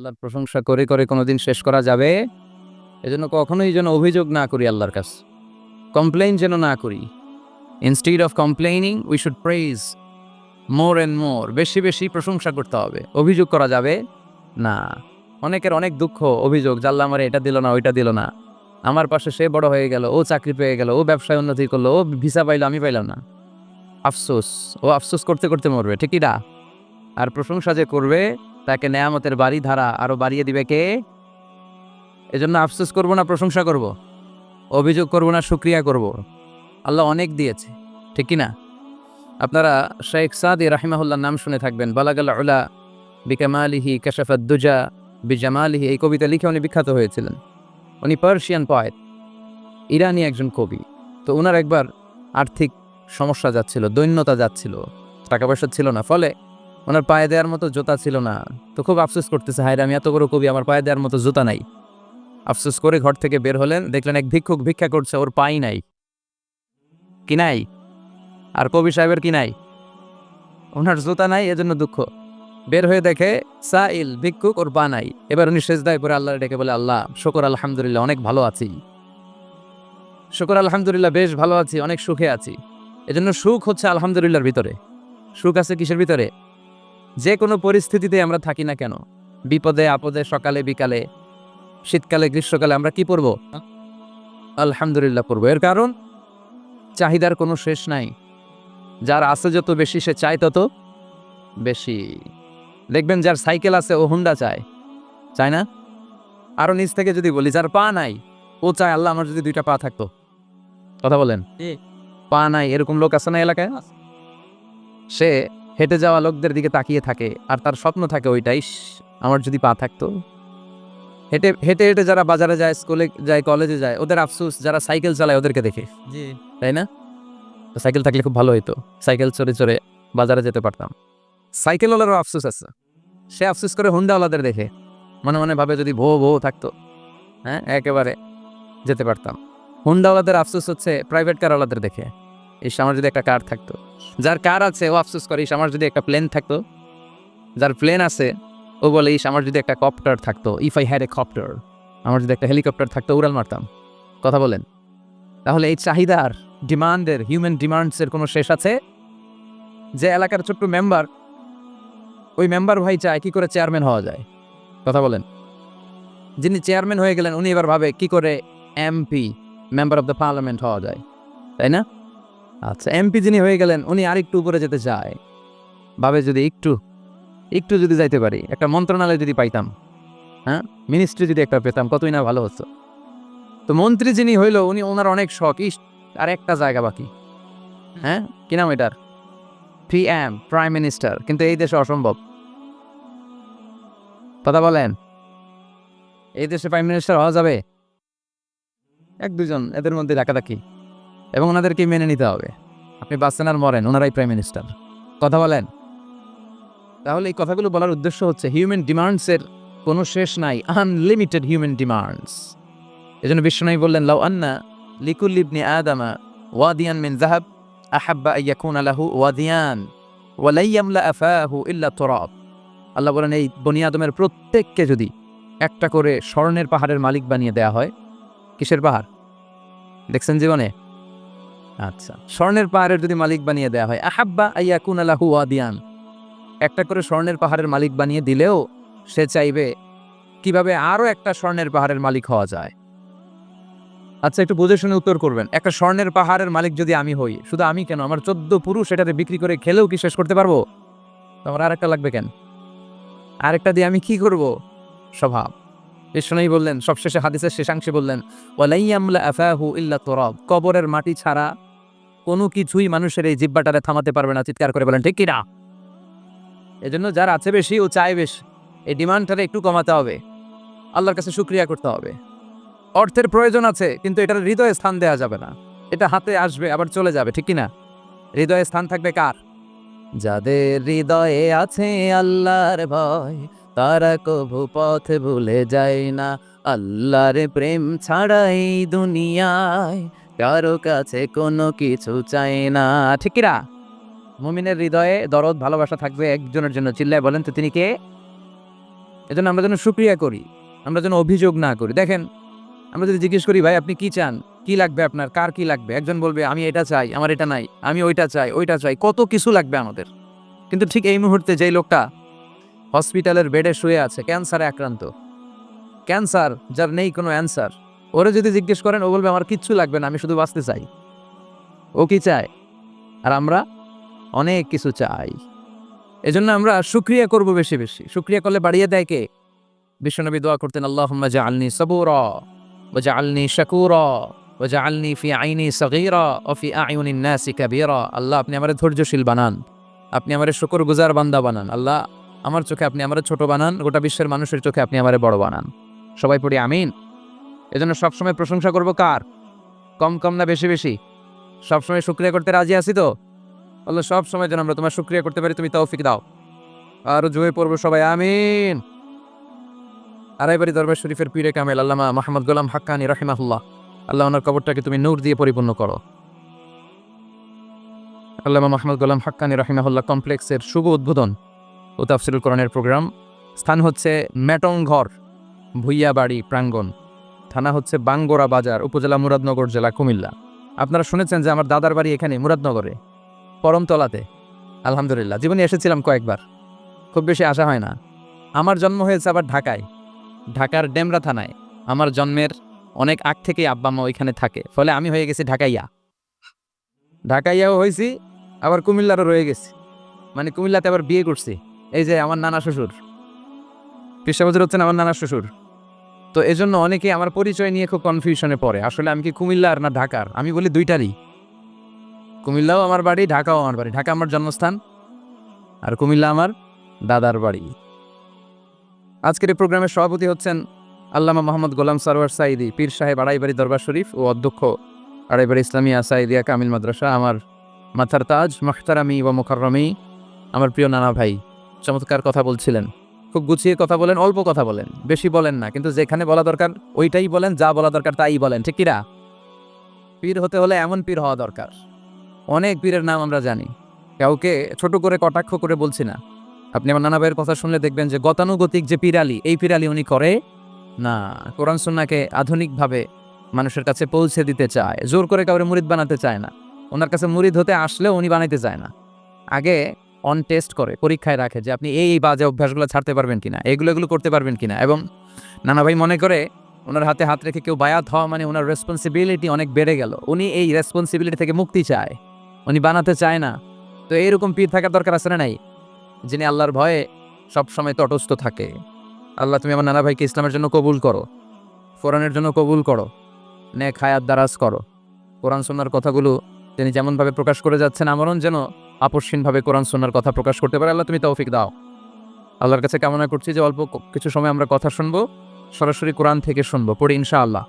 আল্লাহর প্রশংসা করে করে কোনোদিন শেষ করা যাবে? এজন্য কখনোই যেন অভিযোগ না করি আল্লাহর কাছে। কমপ্লেইন যেন না করি। Instead of complaining we should praise more and more বেশি বেশি প্রশংসা করতে হবে। অভিযোগ করা যাবে? না। অনেকের অনেক দুঃখ, অভিযোগ জাল্লা আমার এটা দিল না, ওইটা দিল না। আমার পাশে সে বড় হয়ে গেল, ও চাকরি পেয়ে গেল, ও ব্যবসায় উন্নতি করল, ও ভিসা পাইলো, আমি পাইলাম না। আফসোস। ও আফসোস করতে করতে মরবে, ঠিকই না? আর প্রশংসা যে করবে তাকে নেয়ামতের বাড়ি ধারা আরও বাড়িয়ে দিবে কে? এজন্য আফসোস করব না, প্রশংসা করব। অভিযোগ করব না সুক্রিয়া করব। আল্লাহ অনেক দিয়েছে, ঠিক কি না? আপনারা শেখ সাদি রাহিমাহুল্লার নাম শুনে থাকবেন। বালাগাল উলা বিকামালিহি কাশাফাদ্দুজা বিজামালিহি, এই কবিতা লিখে উনি বিখ্যাত হয়েছিলেন। উনি পার্সিয়ান পয়েট ইরানি একজন কবি। তো ওনার একবার আর্থিক সমস্যা যাচ্ছিল, দৈন্যতা যাচ্ছিল, টাকা পয়সা ছিল না। ফলে ওনার পায়ে দেওয়ার মতো জুতা ছিল না। তো খুব আফসোস করতেছে হায়রে আমি এত বড় কবি, আমার পায়ে দেওয়ার মতো জুতা নাই। আফসোস করে ঘর থেকে বের হলেন, দেখলেন এক ভিক্ষুক ভিক্ষা করছে, ওর পাই নাই। কি নাই? আর কবি সাহেবের কি নাই? ওনার জুতা নাই, এজন্য দুঃখ। বের হয়ে দেখে সাইল, ভিক্ষুক, ওর পা নাই। এবার উনি সেজদায় পরে আল্লাহ ডেকে বলে, আল্লাহ, শকর আলহামদুলিল্লাহ, অনেক ভালো আছি। শকর আলহামদুলিল্লাহ, বেশ ভালো আছি, অনেক সুখে আছি। এজন্য সুখ হচ্ছে আলহামদুলিল্লাহর ভিতরে। সুখ আছে কিসের ভিতরে? যে কোনো পরিস্থিতিতে আমরা থাকি না কেন? বিপদে আপদে সকালে বিকালে শীতকালে গ্রীষ্মকালে আমরা কি পড়ব আলহামদুলিল্লাহ পড়ব এর কারণ? চাহিদার কোনো শেষ নাই। যার আছে যত বেশি সে চায় তত বেশি। দেখবেন যার সাইকেল আছে ও হুন্ডা চায়। চায় না? আরও নিচ থেকে যদি বলি যার পা নাই ও চায় আল্লাহ আমার যদি দুইটা পা থাকতো। কথা বলেন? পা নাই এরকম লোক আছে না এলাকায়? সে হেঁটে যাওয়া লোকদের দিকে তাকিয়ে থাকে আর তার স্বপ্ন থাকে ওইটাই আমার যদি পা থাকতো। হেঁটে হেঁটে হেঁটে যারা বাজারে যায় স্কুলে যায় কলেজে যায় ওদের আফসোস যারা সাইকেল চালায় ওদেরকে দেখে। জি। তাই না? সাইকেল থাকলে খুব ভালো হইতো। সাইকেল চড়ে চড়ে বাজারে যেতে পারতাম। সাইকেলওয়ালারও আফসোস আছে। সে আফসোস করে হুন্ডাওয়ালাদের দেখে। মনে মনে ভাবে যদি ভো ভো থাকতো হ্যাঁ একেবারে যেতে পারতাম। হুন্ডাওয়ালাদের আফসোস হচ্ছে প্রাইভেট কারওয়ালাদের দেখে। ইস আমার যদি একটা কার থাকতো। যার কার আছে, ও আফসোস করে ইস আমার যদি একটা প্লেন থাকতো, যার প্লেন আছে, ও বলে ইস আমার যদি একটা কপ্টার থাকতো if I had a copter আমার যদি একটা হেলিকপ্টার থাকতো, উড়াল মারতাম। কথা বলেন। তাহলে এই চাহিদার ডিমান্ডের হিউম্যান ডিমান্ডসের কোনো শেষ আছে? যে এলাকার ছোট্ট মেম্বার ওই মেম্বার ভাই চায় কি করে চেয়ারম্যান হওয়া যায়। কথা বলেন। যিনি চেয়ারম্যান হয়ে গেলেন, উনি এবার ভাবে কি করে MP member of the parliament হওয়া যায়। তাই না? আচ্ছা এমপি যিনি হয়ে গেলেন, উনি আরেকটু উপরে যেতে চায়। ভাবে যদি একটু একটু যদি যাইতে পারি, একটা মন্ত্রণালয় যদি পাইতাম হ্যাঁ? মিনিস্ট্রি যদি একটা পেতাম, কতই না ভালো হতো। তো মন্ত্রী যিনি হইল, উনি ওনার অনেক শখ, ইস, আর একটা জায়গা বাকি। হ্যাঁ? কি নাম এটার? পিএম প্রাইম মিনিস্টার কিন্তু এই দেশে অসম্ভব। কথা বলেন। এই দেশে প্রাইম মিনিস্টার হওয়া যাবে? এক দুজন, এদের মধ্যে ডাকাডাকি এবং ওনাদেরকে মেনে নিতে হবে। আপনি বাঁচেন আর মরেন, ওনারাই প্রাইম মিনিস্টার কথা বলেন। তাহলে এই কথাগুলো বলার উদ্দেশ্য হচ্ছে হিউম্যান ডিমান্ডসের কোনো শেষ নাই আনলিমিটেড হিউম্যান ডিমান্ডস এজন্য বিশ্বনবী বললেন, লাউ আন্না লিকুল ইবনি আদামা ওয়াদিয়ান মিন যাহাব, আহাব্বা আইয়াকুনা আলাহু ওয়াদিয়ান ওয়ালাই ইয়ামলা আফাহু ইল্লা তুরাব। আল্লাহ বলেন, এই বনি আদমের প্রত্যেককে যদি একটা করে স্বর্ণের পাহাড়ের মালিক বানিয়ে দেয়া হয়, কিসের পাহাড়? দেখছেন জীবনে? আচ্ছা। স্বর্ণের পাহাড়ের যদি মালিক বানিয়ে দেয়া হয়, আহাব্বা আইয়াকুনা লাহু ওয়াদিয়ান। একটা করে স্বর্ণের পাহাড়ের মালিক বানিয়ে দিলেও সে চাইবে কীভাবে আরও একটা স্বর্ণের পাহাড়ের মালিক হওয়া যায়। আচ্ছা একটু বুঝে শুনে উত্তর করবেন। একটা স্বর্ণের পাহাড়ের মালিক যদি আমি হই, শুধু আমি কেন? আমার চোদ্দ পুরুষ এটাতে বিক্রি করে খেলেও কি শেষ করতে পারব? তো আমার আরেকটা লাগবে কেন? আরেকটা দিয়ে আমি কি করব? স্বভাব। বিষ্ণুই বললেন, সবশেষে হাদিসের শেষাংশে বললেন, ওয়ালাইয়ামলা আফাহু ইল্লা তোরব। কবরের মাটি ছাড়া কোনো কিছুই মানুষের এই জিব্বাটারে থামাতে পারবে না, চিৎকার করে বলেন, ঠিক কিনা এজন্য যার আছে বেশি, ও চায় বেশি। এই ডিমান্ডটারে একটু কমাতে হবে। আল্লাহর কাছে শুক্রিয়া করতে হবে। অর্থের প্রয়োজন আছে, কিন্তু এটার হৃদয়ে স্থান দেওয়া যাবে না। এটা হাতে আসবে, আবার চলে যাবে, ঠিক কি না? হৃদয়ে স্থান থাকবে কার? যাদের হৃদয়ে আছে আল্লাহর ভয়, তারা কভু পথ ভুলে যায় না। আল্লাহর প্রেম ছাড়া এই দুনিয়ায় কারও কাছে কোনো কিছু চায় না। ঠিক কিনা মুমিনের হৃদয়ে দরদ, ভালোবাসা থাকবে একজনের জন্য। চিল্লায় বলেন তো তিনি কে? এজন্য আমরা যেন সুক্রিয়া করি। আমরা যেন অভিযোগ না করি। দেখেন, আমরা যদি জিজ্ঞেস করি, ভাই, আপনি কি চান? কি লাগবে আপনার? কার কি লাগবে? একজন বলবে, আমি এটা চাই, আমার এটা নাই, আমি ওইটা চাই ওইটা চাই। কত কিছু লাগবে আমাদের। কিন্তু ঠিক এই মুহূর্তে যেই লোকটা হসপিটালের বেডে শুয়ে আছে, ক্যান্সারে আক্রান্ত। ক্যান্সার, যার নেই কোনো অ্যান্সার। ওরে যদি জিজ্ঞেস করেন, ও বলবে, আমার কিচ্ছু লাগবে না, আমি শুধু বাঁচতে চাই। ও কি চায়? আর আমরা অনেক কিছু চাই। এজন্য আমরা সুক্রিয়া করব বেশি বেশি। সুক্রিয়া করলে বাড়িয়ে দেয় কে? বিশ্বনবী দোয়া করতেন, আল্লাহুম্মা জাআলনি সাবুরা ওয়া জাআলনি শাকুরা ওয়া জাআলনি ফি আইনি সগীরা ওয়া ফি আয়ুনিন নাসি কাবীরা। আল্লাহ, আপনি আমার ধৈর্যশীল বানান। আপনি আমারে শুকরগুজার বান্দা বানান। আল্লাহ, আমার চোখে আপনি আমার ছোট বানান। গোটা বিশ্বের মানুষের চোখে আপনি আমার বড় বানান। সবাই পড়ি, আমিন। এজন্য সবসময় প্রশংসা করব কার? কম কম না বেশি বেশি? সবসময় শুক্রিয়া করতে রাজি আছি তো? আল্লাহ সব সময় যেন আমরা তোমার শুক্রিয়া করতে পারি, তুমি তৌফিক দাও। আরও জুয়ে পড়ব সবাই, আমিন। আড়াইবাড়ি দরবার শরীফের পীরে কামেল, আল্লামা মাহমদ গোলাম হাক্কানি রাহিমাহুল্লাহ। আল্লাহ ওনার কবরটাকে তুমি নূর দিয়ে পরিপূর্ণ করো। আল্লামা মাহমদ গোলাম হাক্কানি রাহিমাহুল্লাহ কমপ্লেক্সের শুভ উদ্বোধন ও তাফসিরুল কোরআনের প্রোগ্রাম। স্থান হচ্ছে ম্যাটং ঘর ভুইয়া বাড়ি প্রাঙ্গণ। থানা হচ্ছে বাঙ্গোরা বাজার, উপজেলা মুরাদনগর, জেলা কুমিল্লা। আপনারা শুনেছেন যে আমার দাদার বাড়ি এখানে, মুরাদনগরে, পরমতলাতে। আলহামদুলিল্লাহ, জীবনে এসেছিলাম কয়েকবার। খুব বেশি আসা হয় না। আমার জন্ম হয়েছে আবার ঢাকায়। ঢাকার ডেমরা থানায়। আমার জন্মের অনেক আগ থেকেই আব্বা মা ওইখানে থাকে। ফলে আমি হয়ে গেছি ঢাকাইয়া। ঢাকাইয়াও হয়েছি, আবার কুমিল্লারও রয়ে গেছি। মানে কুমিল্লাতে আবার বিয়ে করছি। এই যে আমার নানা শ্বশুর। কৃষ্ণবজর হচ্ছেন আমার নানা শ্বশুর। তো এজন্য অনেকে আমার পরিচয় নিয়ে খুব কনফিউশনে পড়ে। আসলে আমি কি কুমিল্লার না ঢাকার? আমি বলি দুইটারই। কুমিল্লাও আমার বাড়ি, ঢাকাও আমার বাড়ি। ঢাকা আমার জন্মস্থান আর কুমিল্লা আমার দাদার বাড়ি। আজকের এই প্রোগ্রামের সভাপতি হচ্ছেন আল্লামা মোহাম্মদ গোলাম সারোয়ার সাইদি পীর সাহেব আড়াইবাড়ি দরবার শরীফ ও অধ্যক্ষ আড়াইবাড়ি ইসলামিয়া সাইদিয়া কামিল মাদ্রাসা, আমার মাথার তাজ মখতারামি ও মুখরমি আমার প্রিয় নানা ভাই। চমৎকার কথা বলছিলেন। খুব গুছিয়ে কথা বলেন, অল্প কথা বলেন, বেশি বলেন না। কিন্তু যেখানে বলা দরকার, ওইটাই বলেন, যা বলা দরকার তাই বলেন, ঠিক কিরা পীর হতে হলে এমন পীর হওয়া দরকার। অনেক পীরের নাম আমরা জানি। কাউকে ছোট করে, কটাক্ষ করে বলছি না। আপনি আমার নানা ভাইয়ের কথা শুনলে দেখবেন যে গতানুগতিক যে পিরালি, এই পিরালি উনি করে না। কোরআন সুন্নাকে আধুনিকভাবে মানুষের কাছে পৌঁছে দিতে চায়, জোর করে কাউরে মুরিদ বানাতে চায় না। ওনার কাছে মুরিদ হতে আসলেও উনি বানাইতে চায় না। আগে অন টেস্ট করে, পরীক্ষায় রাখে যে আপনি এই বাজে অভ্যাসগুলো ছাড়তে পারবেন কিনা, এগুলো এগুলো করতে পারবেন কিনা। এবং নানা ভাই মনে করে, ওনার হাতে হাত রেখে কেউ বায়াত হওয়া মানে ওনার রেসপন্সিবিলিটি অনেক বেড়ে গেল। উনি এই রেসপন্সিবিলিটি থেকে মুক্তি চায়। উনি বানাতে চায় না। তো এইরকম পীর থাকার দরকার আছে না নাই? যিনি আল্লাহর ভয়ে সবসময় তটস্থ থাকে। আল্লাহ, তুমি আমার নানা ভাইকে ইসলামের জন্য কবুল করো। কোরআনের জন্য কবুল করো। নেক হায়াত দারাজ করো। কোরআন সোনার কথাগুলো তিনি যেমনভাবে প্রকাশ করে যাচ্ছেন, আমরণ যেন আপসহীনভাবে কোরআন সোনার কথা প্রকাশ করতে পারে, আল্লাহ তুমি তৌফিক দাও। আল্লাহর কাছে কামনা করছি যে অল্প কিছু সময় আমরা কথা শুনব, সরাসরি কোরআন থেকে শুনব, পড়ি ইনশাআল্লাহ।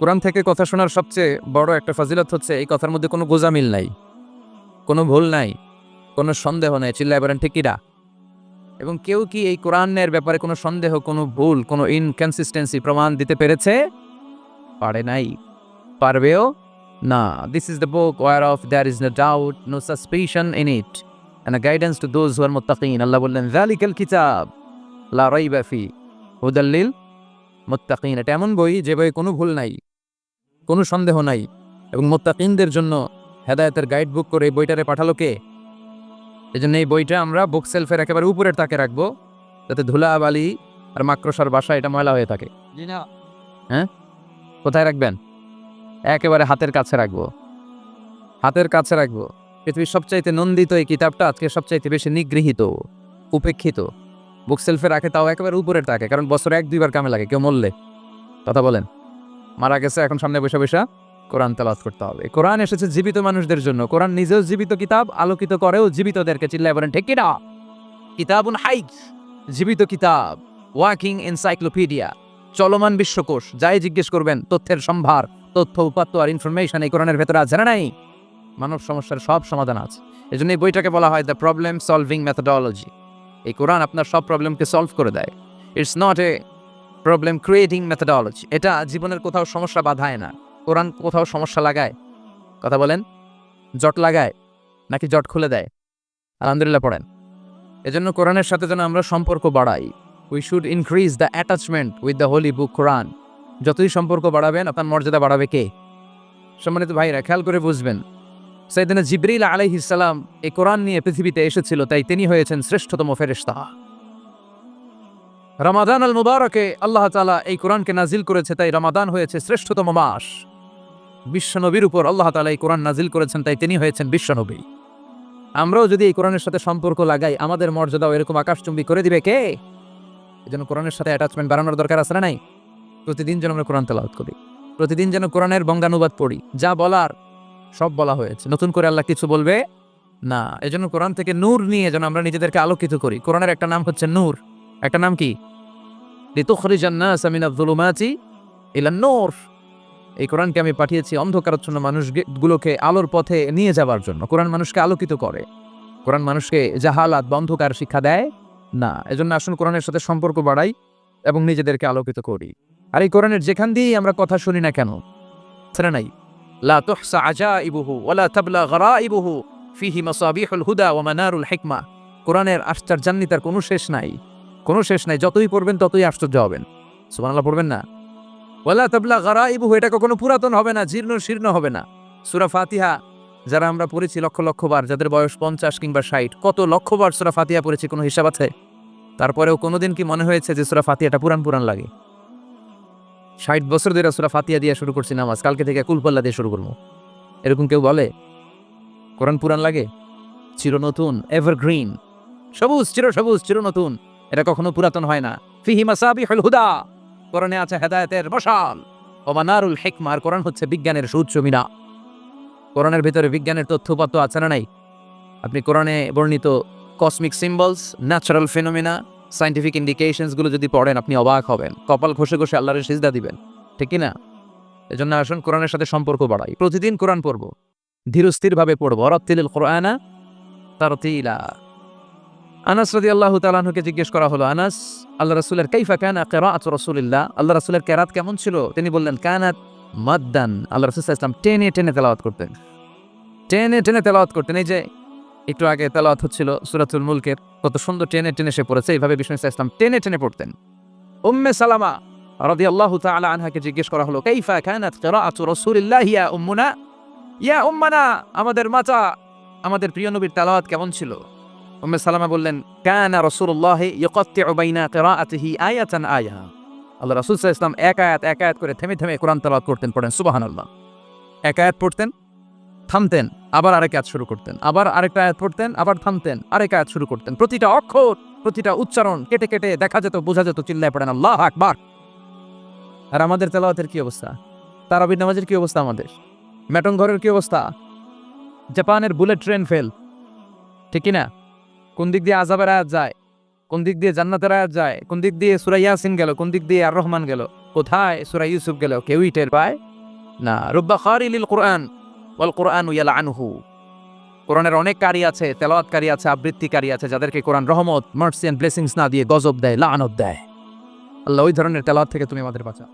কোরআন থেকে কথা শোনার সবচেয়ে বড় একটা ফাজিলত হচ্ছে, এই কথার মধ্যে কোনো গোজামিল নাই, কোনো ভুল নাই, কোনো সন্দেহ নাই, চিল্লায় বলেন ঠিকিরা এবং কেউ কি এই কোরআনের ব্যাপারে কোনো সন্দেহ, কোনো ভুল, কোনো ইনকনসিস্টেন্সি প্রমাণ দিতে পেরেছে? পারে নাই। পারবেও না this is the book whereof there is no doubt no suspicion in it and guidance to those who are মুত্তাকিন আল্লাহ বললেন জালিকাল কিতাব লা রাইবা ফি হুদাল্লিল মুত্তাকিন এটা এমন বই যে বই কোনো ভুল নাই কোনো সন্দেহ নাই এবং মুত্তাকিনদের জন্য হেদায়েতের গাইড বুক করে এই বইটারে পাঠালো কে? এই জন্য এই বইটা আমরা বুক সেলফের একেবারে উপরের তাকে রাখব যাতে ধুলা বালি আর মাক্রসার বাসা এটা ময়লা হয়ে থাকে। না কোথায় রাখবেন? একেবারে হাতের কাছে রাখব। হাতের কাছে রাখব। পৃথিবীর সবচাইতে নন্দিত এই কিতাবটা আজকে সবচাইতে বেশি নিগৃহীত, উপেক্ষিত। বুক সেলফে রাখে তাও একেবারে উপরের তাকে, কারণ বছরে এক, দুইবার কামে লাগে, কেউ মরলে। কথা বলেন, মারা গেছে, এখন সামনে বসে বসে কোরআন তেলাওয়াত করতে হবে। কোরআন এসেছে জীবিত মানুষদের জন্য। কোরআন নিজেও জীবিত কিতাব, আলোকিত করেও জীবিতদেরকে চিল্লায় বলেন, ঠিক কিনা? কিতাবুন হাইক জীবিত কিতাব, ওয়াকিং এনসাইক্লোপিডিয়া, চলমান বিশ্বকোষ, যাই জিজ্ঞেস করবেন, তথ্যের সম্ভার। তথ্য, উপাত্ত আর ইনফরমেশন এই কোরআনের ভেতরে আছে না নাই? মানব সমস্যার সব সমাধান আছে। এই জন্য এই বইটাকে বলা হয় দ্য প্রবলেম সলভিং মেথোডলজি এই কোরআন আপনার সব প্রবলেমকে সলভ করে দেয়। It's not a problem creating methodology এটা জীবনের কোথাও সমস্যা বাধায় না। কোরআন কোথাও সমস্যা লাগায়। কথা বলেন? জট লাগায় নাকি জট খুলে দেয়? আলহামদুলিল্লাহ পড়েন। এজন্য কোরআনের সাথে যেন আমরা সম্পর্ক বাড়াই। We should increase the attachment with the holy book Quran যতই সম্পর্ক বাড়াবেন, আপনার মর্যাদা বাড়াবে কে? সম্মানিত ভাইরা খেয়াল করে বুঝবেন। সাইদিনা জিবরিল আলাইহিসাল্লাম এই কোরআন নিয়ে পৃথিবীতে এসেছিল, তাই তিনি হয়েছেন শ্রেষ্ঠতম ফেরেশতা। রমাদান আল মুবারকে আল্লাহ তালা এই কোরআনকে নাজিল করেছে, তাই রমাদান হয়েছে শ্রেষ্ঠতম মাস। বিশ্বনবীর উপর আল্লাহ তাআলা এই কোরআন নাজিল করেছেন, তাই তিনি হয়েছেন বিশ্বনবী। আমরাও যদি এই কোরআনের সাথে সম্পর্ক লাগাই, আমাদের মর্যাদাও এরকম আকাশচুম্বী করে দিবে কে? এই জন্য কোরআনের সাথে অ্যাটাচমেন্ট বাড়ানোর দরকার আছে না নাই? প্রতিদিন যেন আমরা কোরআন তেলাওয়াত করি। প্রতিদিন যেন কোরআনের বঙ্গানুবাদ পড়ি। যা বলার, সব বলা হয়েছে। নতুন করে আল্লাহ কিছু বলবে? না। এজন্য কোরআন থেকে নূর নিয়ে যেন আমরা নিজেদেরকে আলোকিত করি। কোরআনের একটা নাম হচ্ছে নূর। একটা নাম কি? যুলুমাতি ইলান নূর। এই কোরআনকে আমি পাঠিয়েছি অন্ধকারাচ্ছন্ন মানুষগুলোকে আলোর পথে নিয়ে যাবার জন্য। কোরআন মানুষকে আলোকিত করে। কোরআন মানুষকে জাহালাত বা অন্ধকার শিক্ষা দেয়? না। এজন্য আসুন কোরআনের সাথে সম্পর্ক বাড়াই এবং নিজেদেরকে আলোকিত করি। আর এই কোরআনের যেখান দিয়েই আমরা কথা শুনি না কেন? সেটা নাই? লা ওয়ালা তাবলা গরাইবুহু ফিহি মাসাবিহুল হুদা ওয়া মানারুল হিকমা। কোরআনের আশ্চর্যান্বিতার কোনো শেষ নাই। কোনো শেষ নাই। যতই পড়বেন ততই আশ্চর্য হবেন। সুবহানাল্লাহ, পড়বেন না? ওয়ালা তাবলা গরাইবুহু, এটা কখনো পুরাতন হবে না, জীর্ণ শীর্ণ হবে না। সূরা ফাতিহা, যারা আমরা পড়েছি লক্ষ লক্ষ বার, যাদের বয়স পঞ্চাশ কিংবা ষাট, কত লক্ষ বার সূরা ফাতিহা পড়েছি, কোনো হিসাব আছে? তারপরেও কোনোদিন কি মনে হয়েছে যে সূরা ফাতিহাটা পুরান পুরান লাগে? ষাট বছর ধরে সুরা ফাতিয়া দিয়ে শুরু করছি নামাজ, কালকে থেকে কুলপাল্লা দিয়ে শুরু করব। এরকম কেউ বলে? কোরআন পুরান লাগে? চির নতুন এভারগ্রিন সবুজ, চির সবুজ চির নতুন এটা কখনো পুরাতন হয় না। ফিহি মাসাবিহুল হুদা। কোরআনে আছে হেদায়েতের মশাল। ও মানারুল হিকমার কোরআন হচ্ছে বিজ্ঞানের সুউচ্চ মিনা। কোরআনের ভিতরে বিজ্ঞানের তথ্যপত্র আছে না নাই? আপনি কোরআনে বর্ণিত cosmic symbols natural phenomena scientific ইন্ডিকেশনসগুলো যদি পড়েন, আপনি অবাক হবেন। কপাল ঘষে ঘষে আল্লাহরের সিজদা দিবেন। ঠিক কি না? এজন্য আসুন কোরআনের সাথে সম্পর্ক বাড়াই। প্রতিদিন কোরআন পড়ব। ধীরস্থিরভাবে পড়ব। অরত্তিল কোরআনা তারতিলা। আনাস রাদি আল্লাহ তালাহুকে জিজ্ঞেস করা হলো, আনাস, আল্লাহ রাসুলের কাইফা কানা কেরাত রসুলিল্লাহ? আল্লাহ রাসুলের কেরাত কেমন ছিল? তিনি বললেন, কানাত মাদ্দান। আল্লাহ রসুল ইসলাম টেনে টেনে তেলাওয়াত করতেন। টেনে টেনে তেলাওয়াত করতেন। এই যে একটু আগে তেলাওয়াত হচ্ছিল সুরাতুল মুলকের, কত সুন্দর টেনে টেনে সে পড়েছে, এইভাবে বিষ্ণু ইসলাম টেনে টেনে পড়তেন। উম্মে সালামা রাদি আল্লাহ আনহাকে জিজ্ঞেস করা হলো, কাইফা কানাত কিরাআতু রাসূলিল্লাহ ইয়া উম্মুনা? ইয়া উম্মানা, আমাদের মাতা, আমাদের প্রিয় নবীর তেলাওয়াত কেমন ছিল? উম্মে সালামা বললেন, কানা রাসূলুল্লাহ ইয়াকাত্তিউ বাইনা কিরাআতিহি আয়াতান আয়া আল্লাহ রাসূল সাল্লাল্লাহু আলাইহি এক আয়াত এক আয়াত করে থেমে থেমে কোরআন তেলাওয়াত করতেন, পড়েন, সুবহানাল্লাহ। এক আয়াত পড়তেন, থামতেন। আবার আরেক আয়াত শুরু করতেন, আবার আরেকটা আয়াত পড়তেন, আবার থামতেন, আরেক আয়াত শুরু করতেন। প্রতিটা অক্ষর, প্রতিটা উচ্চারণ কেটে কেটে দেখা যেত, বোঝা যেত, চিল্লায় পড়েন, আল্লাহ আকবার! আর আমাদের তেলাওয়াতের কি অবস্থা? তারাবির নামাজের কি অবস্থা আমাদের? ম্যাটন ঘরের কি অবস্থা? জাপানের বুলেট ট্রেন ফেল। ঠিক না কোন দিক দিয়ে আজাবের আয়াত যায়? কোন দিক দিয়ে জান্নাতের আয়াত যায়? কোন দিক দিয়ে সুরা ইয়াসিন গেল? কোন দিক দিয়ে আর রহমান গেল? কোথায় সুরা ইউসুফ গেল? কেউই টের পায় না। রব্বা খারিলিল কোরআন। ওয়াল কোরআন ইয়ালা আনহু কোরআনের অনেক কারি আছে, তেলাওয়াতকারী আছে, আবৃত্তিকারী আছে, যাদেরকে কোরআন রহমত, মার্সি অ্যান্ড ব্লেসিংস না দিয়ে গজব দেয়, লানত দেয়। আল্লাহ ওই ধরনের তেলাওয়াত থেকে তুমি আমাদের বাঁচা